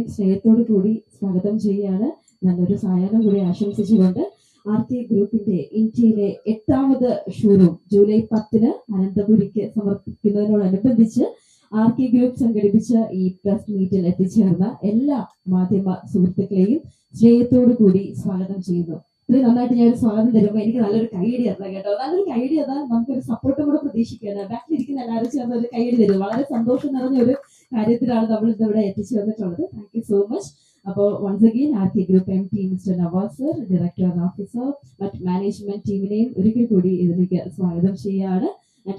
എല്ലാവരെയും സ്നേഹത്തോടു കൂടി സ്വാഗതം ചെയ്യുകയാണ്. നല്ലൊരു സായാഹ്നം കൂടി ആശംസിച്ചുകൊണ്ട് ആർ ടി ഗ്രൂപ്പിന്റെ ഇന്ത്യയിലെ എട്ടാമത് ഷോറൂം ജൂലൈ പത്തിന് അനന്തപുരിക്ക് സമർപ്പിക്കുന്നതിനോടനുബന്ധിച്ച് ആർ ഗ്രൂപ്പ് സംഘടിപ്പിച്ച ഈ പ്രസ് മീറ്റിൽ എത്തിച്ചേർന്ന എല്ലാ മാധ്യമ സുഹൃത്തുക്കളെയും സ്നേഹത്തോടു കൂടി സ്വാഗതം ചെയ്യുന്നു. ഇത്ര നന്നായിട്ട് ഞാൻ സ്വാഗതം തരുമ്പോൾ എനിക്ക് നല്ലൊരു കൈയടി തരണം കേട്ടോ. നല്ലൊരു കൈയടി തന്നാൽ നമുക്കൊരു സപ്പോർട്ടും കൂടെ പ്രതീക്ഷിക്കുകയാണ്. ബാക്കിലിരിക്കുന്ന എല്ലാവരും ചേർന്ന് ഒരു കൈയടി തരും. വളരെ സന്തോഷം നിറഞ്ഞ ഒരു കാര്യത്തിലാണ് നമ്മൾ ഇന്ന് എത്തിച്ചു വന്നിട്ടുള്ളത്. താങ്ക് യു സോ മച്ച് അപ്പോൾ once again R K group M T mister Navas sir director and officer മറ്റ് മാനേജ്മെന്റ് ടീമിനെയും ഒരിക്കൽ കൂടി ഇതിലേക്ക് സ്വാഗതം ചെയ്യുകയാണ്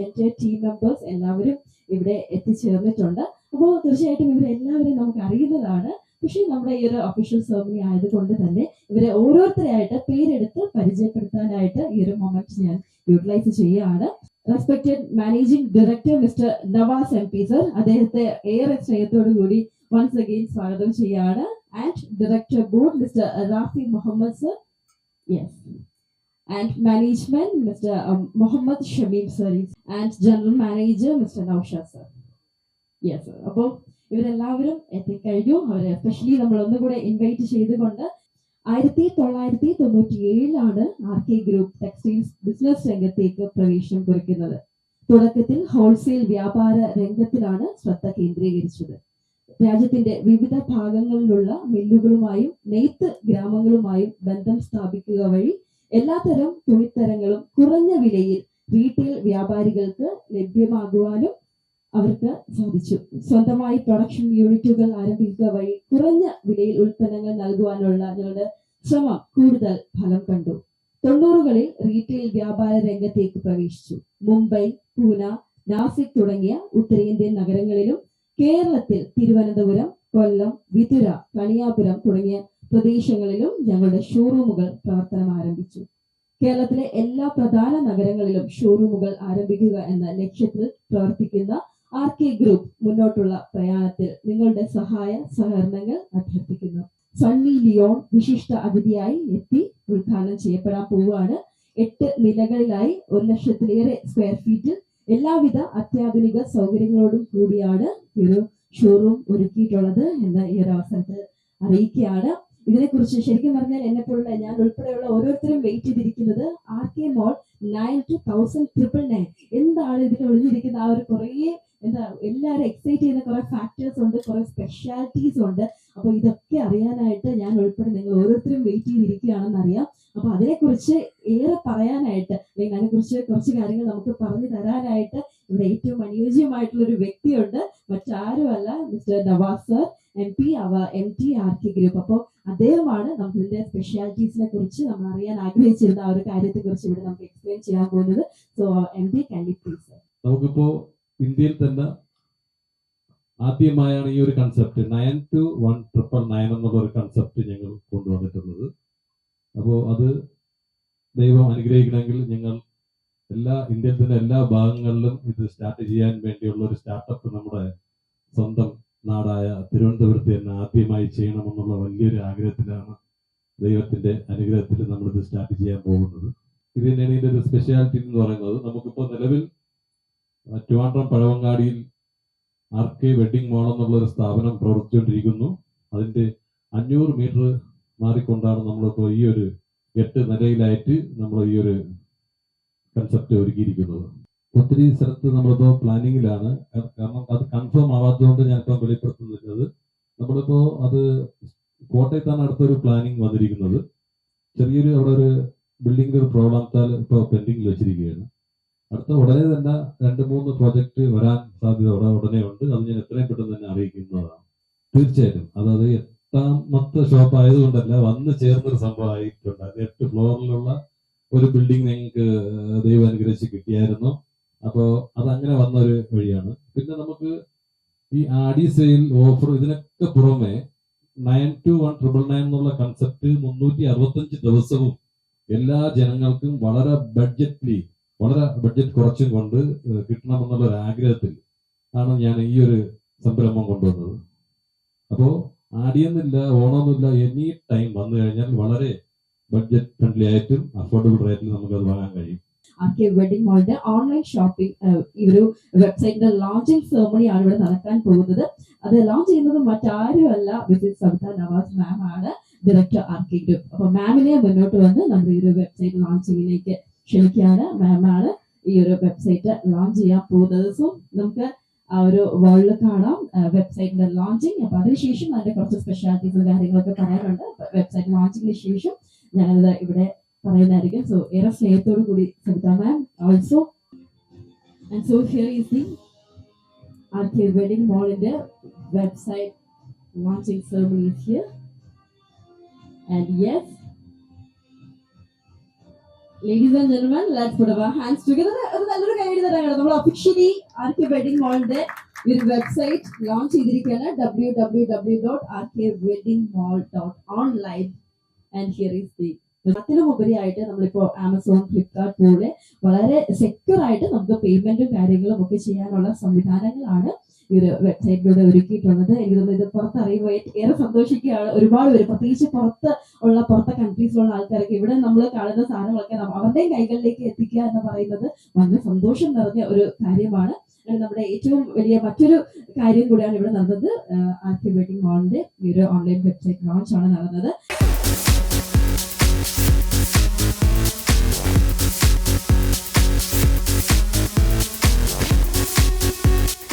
എന്റെ ടീം മെമ്പേഴ്സ് എല്ലാവരും ഇവിടെ എത്തിച്ചേർന്നിട്ടുണ്ട് അപ്പോൾ തീർച്ചയായിട്ടും ഇവരെ എല്ലാവരെയും നമുക്ക് അറിയുന്നതാണ്. പക്ഷേ നമ്മുടെ ഈ ഒരു ഒഫീഷ്യൽ സെർമണി ആയതുകൊണ്ട് തന്നെ ഇവരെ ഓരോരുത്തരെയായിട്ട് പേരെടുത്ത് പരിചയപ്പെടുത്താനായിട്ട് ഈ ഒരു മൊമെന്റ് ഞാൻ യൂട്ടിലൈസ് ചെയ്യുകയാണ്. Respected managing director mister Navas M P sir അദ്ദേഹത്തെ ഏറെ സ്നേഹത്തോടു കൂടി വൺസ് അഗെയിൻ സ്വാഗതം ചെയ്യുകയാണ്. And director board mister Rafi Muhammad sir yes and management mister Muhammad Shameem sir and general manager mister Naushad sir yes അപ്പോൾ ഇവരെല്ലാവരും എത്തിക്കഴിഞ്ഞു. അവരെ സ്പെഷ്യലി നമ്മൾ ഒന്നുകൂടെ ഇൻവൈറ്റ് ചെയ്തുകൊണ്ട് ആയിരത്തി തൊള്ളായിരത്തി തൊണ്ണൂറ്റി ഏഴിലാണ് R K group textiles business രംഗത്തേക്ക് പ്രവേശനം കുറിക്കുന്നത്. തുടക്കത്തിൽ ഹോൾസെയിൽ വ്യാപാര രംഗത്തിലാണ് ശ്രദ്ധ കേന്ദ്രീകരിച്ചത്. രാജ്യത്തിന്റെ വിവിധ ഭാഗങ്ങളിലുള്ള മില്ലുകളുമായും നെയ്ത്ത് ഗ്രാമങ്ങളുമായും ബന്ധം സ്ഥാപിക്കുക വഴി എല്ലാത്തരം തുണിത്തരങ്ങളും കുറഞ്ഞ വിലയിൽ റീറ്റെയിൽ വ്യാപാരികൾക്ക് ലഭ്യമാകുവാനും അവർക്ക് സാധിച്ചു. സ്വന്തമായി പ്രൊഡക്ഷൻ യൂണിറ്റുകൾ ആരംഭിക്കുക വഴി കുറഞ്ഞ വിലയിൽ ഉൽപ്പന്നങ്ങൾ നൽകുവാനുള്ള ഞങ്ങളുടെ ശ്രമം കൂടുതൽ ഫലം കണ്ടു. തൊണ്ണൂറുകളിൽ റീറ്റെയിൽ വ്യാപാര രംഗത്തേക്ക് പ്രവേശിച്ചു. മുംബൈ പൂന നാസിക് തുടങ്ങിയ ഉത്തരേന്ത്യൻ നഗരങ്ങളിലും കേരളത്തിൽ തിരുവനന്തപുരം കൊല്ലം വിതുര കണിയാപുരം തുടങ്ങിയ പ്രദേശങ്ങളിലും ഞങ്ങളുടെ ഷോറൂമുകൾ പ്രവർത്തനം ആരംഭിച്ചു. കേരളത്തിലെ എല്ലാ പ്രധാന നഗരങ്ങളിലും ഷോറൂമുകൾ ആരംഭിക്കുക എന്ന ലക്ഷ്യത്തിൽ പ്രവർത്തിക്കുന്ന ആർ കെ ഗ്രൂപ്പ് മുന്നോട്ടുള്ള പ്രയാണത്തിൽ നിങ്ങളുടെ സഹായ സഹകരണങ്ങൾ അഭ്യർത്ഥിക്കുന്നു. സണ്ണി ലിയോൺ വിശിഷ്ട അതിഥിയായി എത്തി ഉദ്ഘാടനം ചെയ്യപ്പെടാൻ പോവുകയാണ്. എട്ട് നിലകളിലായി ഒരു ലക്ഷത്തിലേറെ സ്ക്വയർ ഫീറ്റ് എല്ലാവിധ അത്യാധുനിക സൗകര്യങ്ങളോടും കൂടിയാണ് ഈ ഒരു ഷോറൂം ഒരുക്കിയിട്ടുള്ളത് എന്ന് ഈ ഒരു അവസരത്തിൽ അറിയിക്കുകയാണ്. ഇതിനെക്കുറിച്ച് ശരിക്കും പറഞ്ഞാൽ എന്നെ പോലുള്ള ഞാൻ ഉൾപ്പെടെയുള്ള ഓരോരുത്തരും വെയിറ്റ് ചെയ്തിരിക്കുന്നത് R K mall nine two thousand triple nine എന്താണ് ഇതിൽ ഒളിഞ്ഞിരിക്കുന്ന ആ ഒരു കുറേ എന്താ എല്ലാവരും എക്സൈറ്റ് ചെയ്യുന്ന കുറെ ഫാക്ടേഴ്സ് ഉണ്ട് കുറെ സ്പെഷ്യാലിറ്റീസ് ഉണ്ട്. അപ്പൊ ഇതൊക്കെ അറിയാനായിട്ട് ഞാൻ ഉൾപ്പെടെ നിങ്ങൾ ഓരോരുത്തരും വെയിറ്റ് ചെയ്തിരിക്കുകയാണെന്ന് അറിയാം അപ്പൊ അതിനെക്കുറിച്ച് ഏറെ പറയാനായിട്ട് അല്ലെങ്കിൽ അതിനെക്കുറിച്ച് കുറച്ച് കാര്യങ്ങൾ നമുക്ക് പറഞ്ഞു തരാനായിട്ട് ഇവിടെ ഏറ്റവും അനുയോജ്യമായിട്ടുള്ള ഒരു വ്യക്തിയുണ്ട്. മറ്റാരുമല്ല mister Navas sir M P അവ M T R K group അപ്പോൾ അദ്ദേഹമാണ് നമുക്ക് ഇതിന്റെ സ്പെഷ്യാലിറ്റീസിനെ കുറിച്ച് നമ്മൾ അറിയാൻ ആഗ്രഹിച്ചിരുന്ന ആ ഒരു കാര്യത്തെ കുറിച്ച് ഇവിടെ നമുക്ക് എക്സ്പ്ലെയിൻ ചെയ്യാൻ പോകുന്നത്. So M P can please നമുക്കിപ്പോ ഇന്ത്യയിൽ തന്നെ ആദ്യമായാണ് ഈ ഒരു concept nine two one triple nine എന്നുള്ള ഒരു കൺസെപ്റ്റ് ഞങ്ങൾ കൊണ്ടുവന്നിട്ടുള്ളത്. അപ്പോൾ അത് ദൈവം അനുഗ്രഹിക്കണമെങ്കിൽ ഞങ്ങൾ എല്ലാ ഇന്ത്യയിൽ തന്നെ എല്ലാ ഭാഗങ്ങളിലും ഇത് സ്റ്റാർട്ട് ചെയ്യാൻ വേണ്ടിയുള്ള ഒരു സ്റ്റാർട്ടപ്പ് നമ്മുടെ സ്വന്തം നാടായ തിരുവനന്തപുരത്ത് തന്നെ ആദ്യമായി ചെയ്യണമെന്നുള്ള വലിയൊരു ആഗ്രഹത്തിലാണ് ദൈവത്തിന്റെ അനുഗ്രഹത്തിൽ നമ്മളിത് സ്റ്റാർട്ട് ചെയ്യാൻ പോകുന്നത്. ഇത് തന്നെയാണ് ഇതിന്റെ ഒരു സ്പെഷ്യാലിറ്റി എന്ന് പറയുന്നത്. നമുക്കിപ്പോൾ നിലവിൽ ട്രിവാൻഡ്രം പഴവങ്ങാടിയിൽ ആർ കെ വെഡിങ് മോൾ എന്നുള്ള ഒരു സ്ഥാപനം പ്രവർത്തിച്ചുകൊണ്ടിരിക്കുന്നു. അതിന്റെ അഞ്ഞൂറ് മീറ്റർ മാറിക്കൊണ്ടാണ് നമ്മളിപ്പോൾ ഈ ഒരു എട്ട് നിലയിലായിട്ട് നമ്മൾ ഈ ഒരു കൺസെപ്റ്റ് ഒരുക്കിയിരിക്കുന്നത്. ഒത്തിരി സ്ഥലത്ത് നമ്മളിപ്പോൾ പ്ലാനിങ്ങിലാണ് കാരണം അത് കൺഫേം ആവാത്തതുകൊണ്ട് ഞാനിപ്പോൾ വെളിപ്പെടുത്തുന്നത് നമ്മളിപ്പോ അത് കോട്ടയത്താണ് അടുത്തൊരു പ്ലാനിങ് വന്നിരിക്കുന്നത്. ചെറിയൊരു അവിടെ ഒരു ബിൽഡിംഗിന്റെ ഒരു പ്രോബ്ലത്താൽ ഇപ്പോൾ പെൻഡിങ്ങിൽ വെച്ചിരിക്കുകയാണ്. അടുത്ത ഉടനെ തന്നെ രണ്ട് മൂന്ന് പ്രോജക്റ്റ് വരാൻ സാധ്യത ഉടനെ ഉണ്ട്. അത് ഞാൻ എത്രയും പെട്ടെന്ന് തന്നെ അറിയിക്കുന്നതാണ്. തീർച്ചയായിട്ടും. അതായത് എട്ടാമത്തെ ഷോപ്പ് ആയതുകൊണ്ടല്ല വന്ന് ചേർന്നൊരു സംഭവം ആയിട്ടുണ്ട്. അത് എട്ട് ഫ്ലോറിലുള്ള ഒരു ബിൽഡിംഗ് ഞങ്ങൾക്ക് ദൈവം അനുഗ്രഹിച്ച് കിട്ടിയായിരുന്നു. അപ്പോൾ അത് അങ്ങനെ വന്ന ഒരു വഴിയാണ്. പിന്നെ നമുക്ക് ഈ ആഡി സെയിൽ ഓഫർ ഇതിനൊക്കെ പുറമെ nine two one triple nine എന്നുള്ള കൺസെപ്റ്റ് മുന്നൂറ്റി അറുപത്തഞ്ച് ദിവസവും എല്ലാ ജനങ്ങൾക്കും വളരെ ബഡ്ജറ്റ്ലി വളരെ ബഡ്ജറ്റ് കുറച്ചും കൊണ്ട് കിട്ടണമെന്നുള്ള ഒരു ആഗ്രഹത്തിൽ ആണ് ഞാൻ ഈ ഒരു സംരംഭം കൊണ്ടുവന്നത്. അപ്പോൾ ആടിയൊന്നുമില്ല ഓണമൊന്നുമില്ല എനി ടൈം വന്നു കഴിഞ്ഞാൽ വളരെ ബഡ്ജറ്റ് ഫ്രണ്ട്ലി ആയിട്ടും അഫോർഡബിൾ റേറ്റിൽ നമുക്ക് അത് വാങ്ങാൻ കഴിയും. R K wedding online shopping ഈ ഒരു വെബ്സൈറ്റിന്റെ ലോഞ്ചിങ് സെർമണി ആണ് ഇവിടെ നടക്കാൻ പോകുന്നത്. അത് ലോഞ്ച് ചെയ്യുന്നത് മറ്റാരുമല്ല വിസിറ്റ് സവിത നവാസ് മാം ആണ് ഡയറക്ടർ ആർ കെ ഗ്രൂപ്പ് അപ്പൊ മാമിനെ മുന്നോട്ട് വന്ന് നമ്മുടെ ഈ ഒരു വെബ്സൈറ്റ് ലോഞ്ചിങ്ങിലേക്ക് ക്ഷണിക്കുകയാണ്. മാമാണ് ഈ ഒരു വെബ്സൈറ്റ് ലോഞ്ച് ചെയ്യാൻ പോകുന്നത് സോ നമുക്ക് ആ ഒരു വേൾഡ് കാണാം. വെബ്സൈറ്റിന്റെ ലോഞ്ചിങ് അപ്പൊ അതിനുശേഷം അതിന്റെ കുറച്ച് സ്പെഷ്യാലിറ്റീസും കാര്യങ്ങളൊക്കെ പറയാനുണ്ട്. വെബ്സൈറ്റ് ലോഞ്ചിങ്ങിന് ശേഷം ഞാനത് ഇവിടെ പറയുന്നതായിരിക്കും. സോ ഏറെ സ്നേഹത്തോടു കൂടി Savitha ma'am also and so here is the R wedding മോളിന്റെ website launching is here and yes ladies and gentlemen let's put our hands together ഒരു നല്ലൊരു കൈ തരാണ് നമ്മൾ ഒഫീഷ്യലി ആർ കെ വെഡിങ് മോളിന്റെ ഒരു വെബ്സൈറ്റ് ലോഞ്ച് ചെയ്തിരിക്കുകയാണ്. W W W dot R K wedding mall dot online and here is the അതിലും ഉപരിയായിട്ട് നമ്മളിപ്പോ ആമസോൺ ഫ്ലിപ്കാർട്ട് പോലെ വളരെ സെക്യൂർ ആയിട്ട് നമുക്ക് പേയ്മെന്റും കാര്യങ്ങളും ഒക്കെ ചെയ്യാനുള്ള സംവിധാനങ്ങളാണ് ഈ ഒരു വെബ്സൈറ്റിലൂടെ ഒരുക്കിയിട്ടുള്ളത്. എനിക്ക് തോന്നുന്നു ഇത് പുറത്തറിയുമ്പോൾ ഏറെ സന്തോഷിക്കുകയാണ്. ഒരുപാട് പേര് പ്രത്യേകിച്ച് പുറത്ത് ഉള്ള പുറത്തെ കൺട്രീസിലുള്ള ആൾക്കാരൊക്കെ ഇവിടെ നമ്മൾ കാണുന്ന സാധനങ്ങളൊക്കെ അവരുടെയും കൈകളിലേക്ക് എത്തിക്കുക എന്ന് പറയുന്നത് വളരെ സന്തോഷം നിറഞ്ഞ ഒരു കാര്യമാണ്. നമ്മുടെ ഏറ്റവും വലിയ മറ്റൊരു കാര്യം കൂടിയാണ് ഇവിടെ നടന്നത്. വെഡിങ് മോളിന്റെ ഈ ഒരു ഓൺലൈൻ വെബ്സൈറ്റ് ലോഞ്ച് ആണ് നടന്നത്.